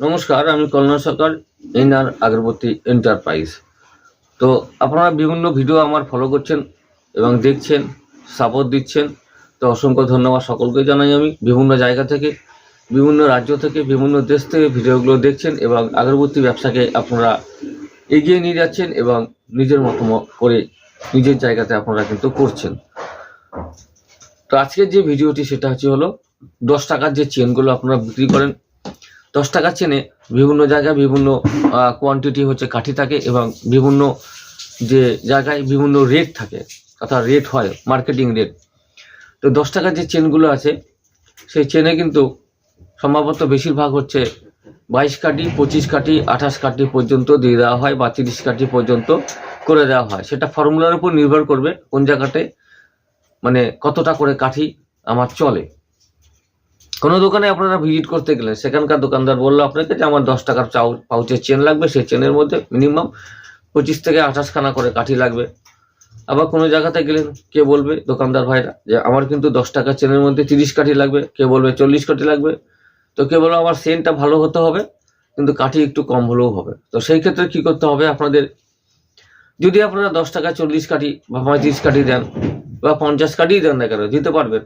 নমস্কার, আমি কল্যাণ সরকার, NR আগরবতী enterprise তো আপনারা বিভিন্ন ভিডিও আমার ফলো করছেন এবং দেখছেন সাপোর্ট দিচ্ছেন, তো অসংখ্য ধন্যবাদ সকলকে জানাই আমি। বিভিন্ন জায়গা থেকে, বিভিন্ন রাজ্য থেকে, বিভিন্ন দেশ থেকে ভিডিওগুলো দেখছেন এবং আগরবতী ব্যবসাকে আপনারা এগিয়ে নিয়ে যাচ্ছেন এবং নিজের মতো করে নিজের জায়গাতে আপনারা কিন্তু করছেন। তো আজকের যে ভিডিওটি সেটা হচ্ছে হলো দশ টাকার যে চেনগুলো আপনারা বিক্রি করেন দশ টাকার চেনে বিভিন্ন জায়গায় বিভিন্ন কোয়ান্টিটি হচ্ছে কাঠি থাকে এবং বিভিন্ন যে জায়গায় বিভিন্ন রেট থাকে অর্থাৎ রেট হয় মার্কেটিং রেট তো দশ টাকার যে চেনগুলো আছে, সেই চেনে কিন্তু সম্ভবত বেশিরভাগ হচ্ছে বাইশ কাঠি, পঁচিশ কাঠি, আঠাশ কাঠি পর্যন্ত দিয়ে দেওয়া হয় বা তিরিশ কাঠি পর্যন্ত করে দেওয়া হয়। সেটা ফর্মুলার উপর নির্ভর করবে কোন জায়গাতে মানে কতটা করে কাঠি আমার চলে। কোনো দোকানে আপনারা ভিজিট করতে গেলেন সেখানকার দোকানদার বলল আপনাকে যে আমার দশ টাকার চাউ পাউচের চেন লাগবে, সেই চেনের মধ্যে মিনিমাম পঁচিশ থেকে আঠাশ খানা করে কাঠি লাগবে। আবার কোনো জায়গাতে গেলেন কে বলবে? দোকানদার ভাইরা যে আমার কিন্তু দশ টাকার চেনের মধ্যে তিরিশ কাঠি লাগবে, কে বলবে চল্লিশ কাঠি লাগবে? তো কে বলবে আমার সেন্টটা ভালো হতে হবে, কিন্তু কাঠি একটু কম হলেও হবে। তো সেই ক্ষেত্রে কি করতে হবে আপনাদের? যদি আপনারা দশ টাকা চল্লিশ কাঠি বা পঁয়ত্রিশ কাঠি দেন বা পঞ্চাশ কাঠিই দেন না কেন, দিতে পারবেন।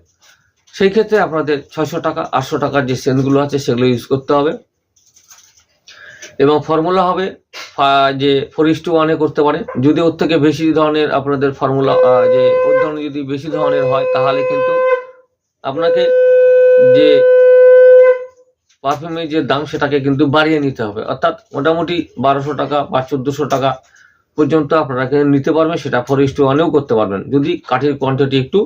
সেই ক্ষেত্রে আপনাদের ছশো টাকা, আটশো টাকার যে সেন্টগুলো আছে সেগুলো ইউজ করতে হবে। এবং ফর্মুলা হবে যে ফোর ইস টু ওয়ানে করতে পারে। যদি ওর থেকে বেশি ধরনের আপনাদের ফর্মুলা যে ওর ধরনের যদি বেশি ধরনের হয়, তাহলে কিন্তু আপনাকে যে পারফিউমের যে দাম, সেটাকে কিন্তু বাড়িয়ে নিতে হবে। অর্থাৎ মোটামুটি বারোশো টাকা বা চোদ্দোশো টাকা পর্যন্ত আপনারা নিতে পারবেন, সেটা ফোর ইস টু ওয়ানেও করতে পারবেন। যদি কাঠের কোয়ান্টিটি একটু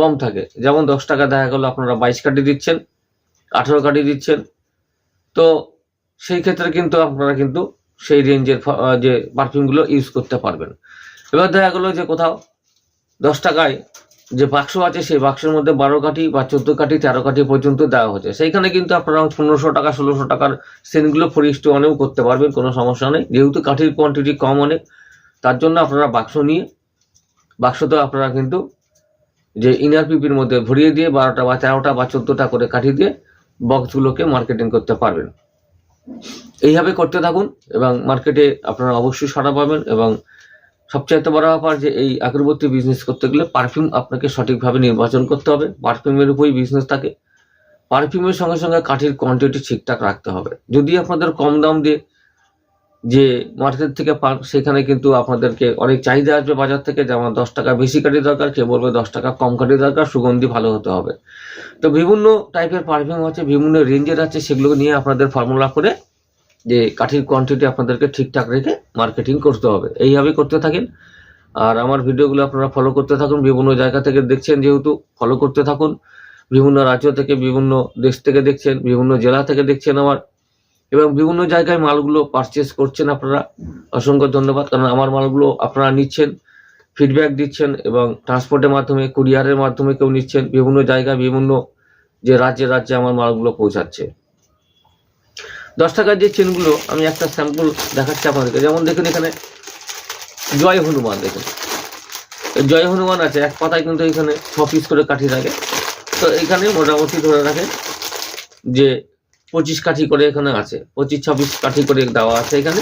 কম থাকে। যেমন দশ টাকা দেখা গেলো, আপনারা বাইশ কাঠি দিচ্ছেন, আঠেরো কাঠি দিচ্ছেন। তো সেই ক্ষেত্রে কিন্তু আপনারা কিন্তু সেই রেঞ্জের যে পারফিউমগুলো ইউজ করতে পারবেন। এবার দেখা গেলো যে কোথাও দশ টাকায় যে বাক্স আছে, সেই বাক্সের মধ্যে বারো কাঠি বা চোদ্দ কাঠি, তেরো কাঠি পর্যন্ত দেওয়া হচ্ছে। সেইখানে কিন্তু আপনারা পনেরোশো টাকা, ষোলোশো টাকার সেনগুলো ফরিস্ট অনেও করতে পারবেন, কোনো সমস্যা নেই। যেহেতু কাঠির কোয়ান্টিটি কম অনেক, তার জন্য আপনারা বাক্স নিয়ে বাক্সতে আপনারা কিন্তু যে ইনার পিপির মধ্যে ভরিয়ে দিয়ে বারোটা বা তেরোটা বা চোদ্দোটা করে কাঠি দিয়ে বক্সগুলোকে মার্কেটিং করতে পারবেন। এইভাবে করতে থাকুন এবং মার্কেটে আপনারা অবশ্যই সাড়া পাবেন এবং সবচাইতে বড় ব্যাপার যে এই আগরবত্তি বিজনেস করতে গেলে পারফিউম আপনাকে সঠিকভাবে নির্বাচন করতে হবে। পারফিউমের উপরই বিজনেস থাকে। পারফিউমের সঙ্গে সঙ্গে কাঠির কোয়ান্টিটি ঠিকঠাক রাখতে হবে। যদি আপনাদের কম দাম দিয়ে যে মার্কেট থেকে সেখানে কিন্তু আপনাদেরকে অনেক চাহিদা আসবে বাজার থেকে যে আমার দশ টাকা বেশি কাঠি দরকার কে বলবে দশ টাকা কম কাটি দরকার, সুগন্ধি ভালো হতে হবে। তো বিভিন্ন টাইপের পারফিউম আছে, বিভিন্ন রেঞ্জের আছে, সেগুলো নিয়ে আপনাদের ফর্মুলা করে যে কাঠির কোয়ান্টিটি আপনাদেরকে ঠিকঠাক রেখে মার্কেটিং করতে হবে। এইভাবেই করতে থাকেন। আর আমার ভিডিওগুলো আপনারা ফলো করতে থাকুন, বিভিন্ন জায়গা থেকে দেখছেন যেহেতু ফলো করতে থাকুন। বিভিন্ন রাজ্য থেকে, বিভিন্ন দেশ থেকে দেখছেন, বিভিন্ন জেলা থেকে দেখছেন আমার। এবং বিভিন্ন জায়গায় মালগুলো পারচেস করছেন আপনারা। অসংখ্য ধন্যবাদ, কারণ আমার মালগুলো আপনারা নিচ্ছেন ফিডব্যাক দিচ্ছেন এবং ট্রান্সপোর্টের মাধ্যমে কুরিয়ারের মাধ্যমে কেউ নিচ্ছেন। বিভিন্ন জায়গায়, বিভিন্ন যে রাজ্যে রাজ্যে আমার মালগুলো পৌঁছাচ্ছে। দশ টাকার যে চেনগুলো আমি একটা স্যাম্পল দেখাচ্ছি আপনাদেরকে। যেমন দেখুন এখানে, জয় হনুমান দেখুন। জয় হনুমান আছে, এক পাতায় কিন্তু এখানে ছ পিস করে কাঠি থাকে। তো এখানে মোটামুটি ধরে রাখে যে পঁচিশ কাঠি করে এখানে আছে, পঁচিশ, ছাব্বিশ কাঠি করে দেওয়া আছে এখানে।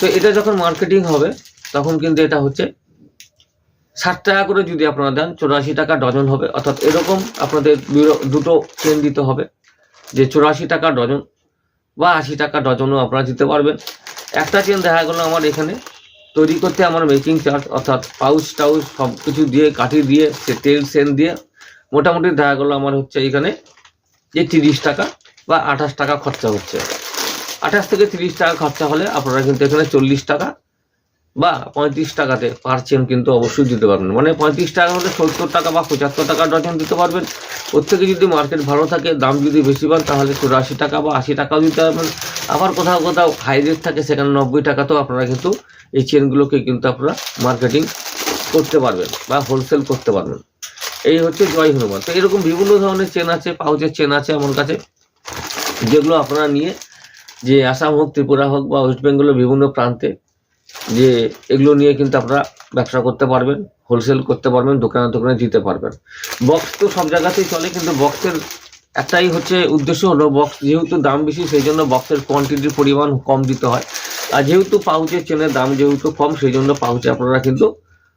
তো এটা যখন মার্কেটিং হবে, তখন কিন্তু এটা হচ্ছে ষাট টাকা করে যদি আপনারা দেন, চৌরাশি টাকা ডজন হবে। অর্থাৎ এরকম আপনাদের দুটো- চেন দিতে হবে, যে চৌরাশি টাকা ডজন বা আশি টাকা ডজনও আপনারা দিতে পারবেন। একটা চেন দেখা গেলো আমার এখানে, তৈরি করতে আমার মেকিং চার্জ অর্থাৎ পাউচ টাউচ সব কিছু দিয়ে, কাঠি দিয়ে, সে তেল সেন দিয়ে, মোটামুটি দেখা গেলো আমার হচ্ছে এখানে যে তিরিশ টাকা বা আঠাশ টাকা খরচা হচ্ছে। আঠাশ থেকে তিরিশ টাকা খরচা হলে আপনারা কিন্তু এখানে চল্লিশ টাকা বা পঁয়ত্রিশ টাকাতে পার চেন কিন্তু অবশ্যই দিতে পারবেন। মানে পঁয়ত্রিশ টাকা হলে সত্তর টাকা বা পঁচাত্তর টাকা ডজন দিতে পারবেন। ওর থেকে যদি মার্কেট ভালো থাকে, দাম যদি বেশি পান, তাহলে চুরাশি টাকা বা আশি টাকাও দিতে পারবেন। আবার কোথাও কোথাও হাই রেট থাকে, সেখানে নব্বই টাকাতেও আপনারা কিন্তু এই চেনগুলোকে কিন্তু আপনারা মার্কেটিং করতে পারবেন বা হোলসেল করতে পারবেন। এই হচ্ছে জয় হনুমান। তো এরকম বিভিন্ন ধরনের চেন আছে পাউচের চেন আছে আমার কাছে। যেগুলো আপনারা নিয়ে যে আসাম হোক, ত্রিপুরা হোক বা ওয়েস্ট বেঙ্গলের বিভিন্ন প্রান্তে যে এগুলো নিয়ে কিন্তু আপনারা ব্যবসা করতে পারবেন হোলসেল করতে পারবেন, দোকানে দোকানে দিতে পারবেন। বক্স তো সব জায়গাতেই চলে, কিন্তু বক্সের একটাই হচ্ছে উদ্দেশ্য হলো বক্স যেহেতু দাম বেশি, সেই জন্য বক্সের কোয়ান্টিটির পরিমাণ কম দিতে হয়। আর যেহেতু পাউচের চেনের দাম যেহেতু কম, সেই জন্য পাউচে আপনারা কিন্তু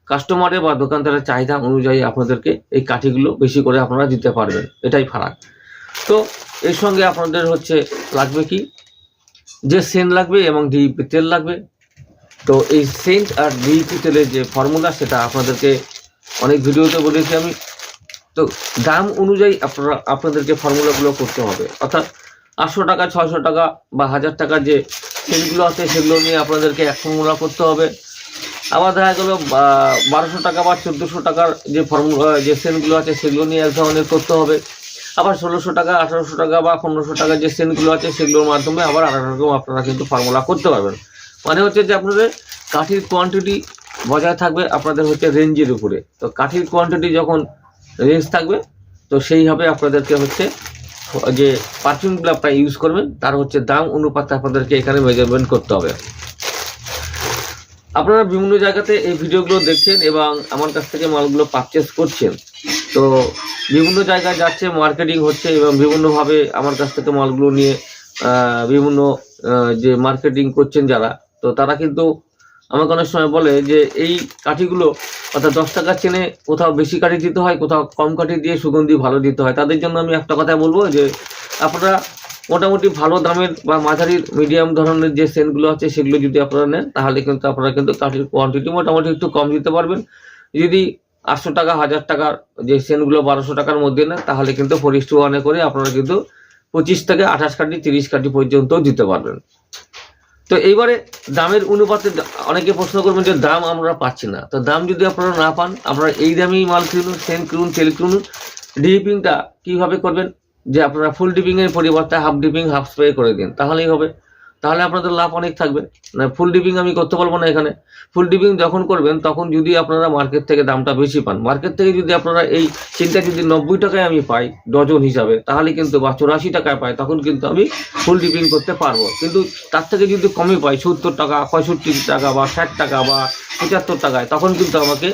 কাস্টমারের বা দোকানদারের চাহিদা অনুযায়ী আপনাদেরকে এই কাঠিগুলো বেশি করে আপনারা দিতে পারবেন। এটাই ফারাক। তো এর সঙ্গে আপনাদের হচ্ছে লাগবে কি? যে সেন্ট লাগবে এবং ডিইপি তেল লাগবে। তো এই সেন্ট আর ডিইপি তেলের যে ফর্মুলা সেটা আপনাদেরকে অনেক ভিডিওতে বলেছি আমি। তো দাম অনুযায়ী আপনারা, আপনাদেরকে ফর্মুলাগুলো করতে হবে। অর্থাৎ আটশো টাকা, ছয়শো টাকা বা হাজার টাকার যে সেলগুলো আছে সেগুলো নিয়ে আপনাদেরকে এক ফর্মুলা করতে হবে। আবার দেখা গেলো বারোশো টাকা বা চোদ্দোশো টাকার যে ফর্মুলা, যে সেলগুলো আছে সেগুলো নিয়ে এক ধরনের করতে হবে। আবার ষোলোশো টাকা, আঠারোশো টাকা বা পনেরোশো টাকার যে সেন্টগুলো আছে সেগুলোর মাধ্যমে আবার আলাদা রকম আপনারা কিন্তু ফর্মুলা করতে পারবেন। মানে হচ্ছে যে আপনাদের কাঠির কোয়ান্টিটি বজায় থাকবে আপনাদের হচ্ছে রেঞ্জের উপরে। তো কাঠির কোয়ান্টিটি যখন রেঞ্জ থাকবে, তো সেইভাবে আপনাদেরকে হচ্ছে যে পারফিউমগুলো আপনারা ইউজ করবেন, তার হচ্ছে দাম, অনুপাতে আপনাদেরকে এখানে মেজারমেন্ট করতে হবে। আপনারা বিভিন্ন জায়গাতে এই ভিডিওগুলো দেখছেন এবং আমার কাছ থেকে মালগুলো পারচেস করছেন। তো বিভিন্ন জায়গায় যাচ্ছে মার্কেটিং হচ্ছে এবং বিভিন্নভাবে আমার কাছ থেকে মালগুলো নিয়ে বিভিন্ন যে মার্কেটিং করছেন যারা, তো তারা কিন্তু আমাকে অনেক সময় বলে যে এই কাঠিগুলো অর্থাৎ দশ টাকার চেনে কোথাও বেশি কাঠি দিতে হয়, কোথাও কম কাঠি দিয়ে সুগন্ধি ভালো দিতে হয়। তাদের জন্য আমি একটা কথা বলব যে আপনারা মোটামুটি ভালো দামের বা মাঝারি মিডিয়াম ধরনের যে সেন্টগুলো আছে সেগুলো যদি আপনারা নেন, তাহলে কিন্তু আপনারা কিন্তু কাঠির কোয়ান্টিটি মোটামুটি একটু কম দিতে পারবেন। যদি আটশো টাকা, হাজার টাকার যে সেন্টগুলো বারোশো টাকার মধ্যে নেন তাহলে কিন্তু ফরিস টু ওয়ানে করে আপনারা কিন্তু পঁচিশ থেকে আঠাশ কাঠি, তিরিশ কাঠি পর্যন্ত দিতে পারবেন। তো এইবারে দামের অনুপাতে অনেকে প্রশ্ন করবেন যে দাম আমরা পাচ্ছি না। তো দাম যদি আপনারা না পান, আপনারা এই দামেই মাল কিনুন, সেন কিনুন, তেল কিনুন, ডিপিংটা কীভাবে করবেন? যে আপনারা ফুল ডিপিংয়ের পরিবর্তে হাফ ডিপিং হাফ স্প্রে করে দিন, তাহলেই হবে। তাহলে আপনাদের লাভ অনেক থাকবে। ফুল ডিপিং আমি করতে পারব না এখানে। ফুল ডিপিং যখন করবেন, তখন যদি আপনারা মার্কেট থেকে দামটা বেশি পান মার্কেট থেকে যদি আপনারা এই চিনটা যদি নব্বই টাকায় আমি পাই ডজন হিসাবে, তাহলে কিন্তু বা চুরাশি টাকায় পাই, তখন কিন্তু আমি ফুল ডিপিং করতে পারব। কিন্তু তার থেকে যদি কমে পাই, সত্তর টাকা, পঁয়ষট্টি টাকা বা ষাট টাকা বা পঁচাত্তর টাকায়, তখন কিন্তু আমাকে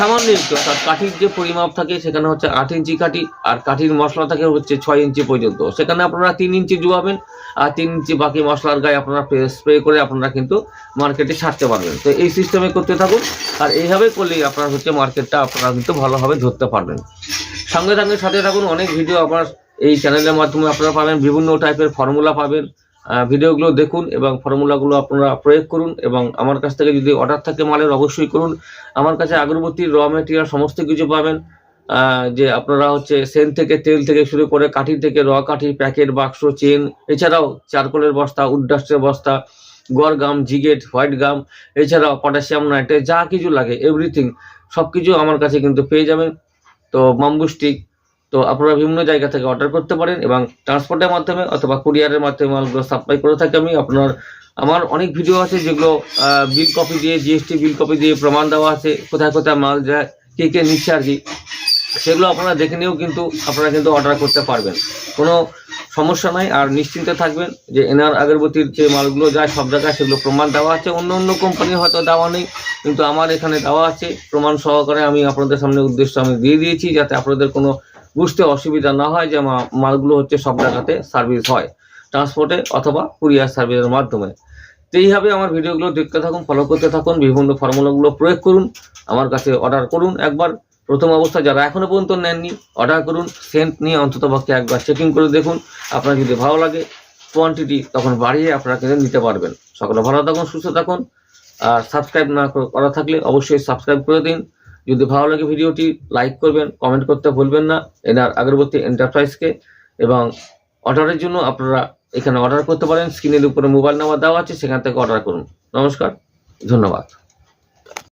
সামান্য একটু, অর্থাৎ কাঠির যে পরিমাপ থাকে, সেখানে হচ্ছে আট ইঞ্চি কাঠি, আর কাঠির মশলা থাকে হচ্ছে ছয় ইঞ্চি পর্যন্ত। সেখানে আপনারা তিন ইঞ্চি জুয়াবেন, আর তিন ইঞ্চি বাকি মশলার গায়ে আপনারা স্প্রে করে আপনারা কিন্তু মার্কেটে ছাড়তে পারবেন। তো এই সিস্টেমে করতে থাকুন, আর এইভাবে করলেই আপনার হচ্ছে মার্কেটটা আপনারা কিন্তু ভালোভাবে ধরতে পারবেন। সঙ্গে সঙ্গে সাথে থাকুন, অনেক ভিডিও আপনার এই চ্যানেলের মাধ্যমে আপনারা পাবেন, বিভিন্ন টাইপের ফর্মুলা পাবেন ভিডিওগুলো দেখুন এবং ফর্মুলাগুলো আপনারা প্রয়োগ করুন এবং আমার কাছ থেকে যদি অর্ডার থাকে মালের, অবশ্যই করুন। আমার কাছে আগরবাতির র মেটেরিয়াল সমস্ত কিছু পাবেন। যে আপনারা হচ্ছে সেন থেকে তেল থেকে শুরু করে কাঠি থেকে র কাঠি, প্যাকেট, বাক্স, চেন, এছাড়াও চারকোলের বস্তা উডডাস্টের বস্তা, গড় গাম, জিগেট, হোয়াইট গাম, এছাড়াও পটাশিয়াম, নাইট্রেট, যা কিছু লাগে এভরিথিং সব কিছু আমার কাছে কিন্তু পেয়ে যাবেন। তো বাম্বু স্টিক তো আপনারা বিভিন্ন জায়গা থেকে অর্ডার করতে পারেন এবং ট্রান্সপোর্টের মাধ্যমে অথবা কুরিয়ারের মাধ্যমে মালগুলো সাপ্লাই করে থাকি আমি। আপনার, আমার অনেক ভিডিও আছে যেগুলো বিল কপি দিয়ে জিএসটি বিল কপি দিয়ে প্রমাণ দেওয়া আছে, কোথায় কোথায় মাল যায়, কে কে নিচ্ছে আর কি। সেগুলো আপনারা দেখে নিয়েও কিন্তু আপনারা কিন্তু অর্ডার করতে পারবেন। কোনো সমস্যা নাই। আর নিশ্চিন্তে থাকবেন যে এনআর আগরবতীর যে মালগুলো যায়, সব জায়গায় সেগুলো প্রমাণ দেওয়া আছে। অন্য অন্য কোম্পানির হয়তো দেওয়া নেই, কিন্তু আমার এখানে দেওয়া আছে। প্রমাণ সহকারে আমি আপনাদের সামনে উদ্দেশ্য আমি দিয়ে দিয়েছি, যাতে আপনাদের কোনো বুঝতে অসুবিধা না হয় যে মালগুলো হচ্ছে সব জায়গাতে সার্ভিস হয়। ট্রান্সপোর্টে অথবা কুরিয়ার সার্ভিসের মাধ্যমে। তো এইভাবে আমার ভিডিওগুলো দেখতে থাকুন ফলো করতে থাকুন, বিভিন্ন ফর্মুলাগুলো প্রয়োগ করুন, আমার কাছে অর্ডার করুন একবার। প্রথম অবস্থা যারা এখনও পর্যন্ত নেননি অর্ডার করুন সেন্ট নিয়ে অন্তত পক্ষে একবার চেকিং করে দেখুন। আপনার যদি ভালো লাগে কোয়ান্টিটি তখন বাড়িয়ে আপনারা কিন্তু নিতে পারবেন। সকলে ভালো থাকুন, সুস্থ থাকুন। আর সাবস্ক্রাইব না করা থাকলে অবশ্যই সাবস্ক্রাইব করে দিন। যদি ভালো লাগে ভিডিওটি লাইক করবেন কমেন্ট করতে ভুলবেন না। এনার আগরবর্তী এন্টারপ্রাইজকে এবং অর্ডারের জন্য আপনারা এখানে অর্ডার করতে পারেন। স্ক্রিনের উপরে মোবাইল নাম্বার দেওয়া আছে, সেখান থেকে অর্ডার করুন। নমস্কার, ধন্যবাদ।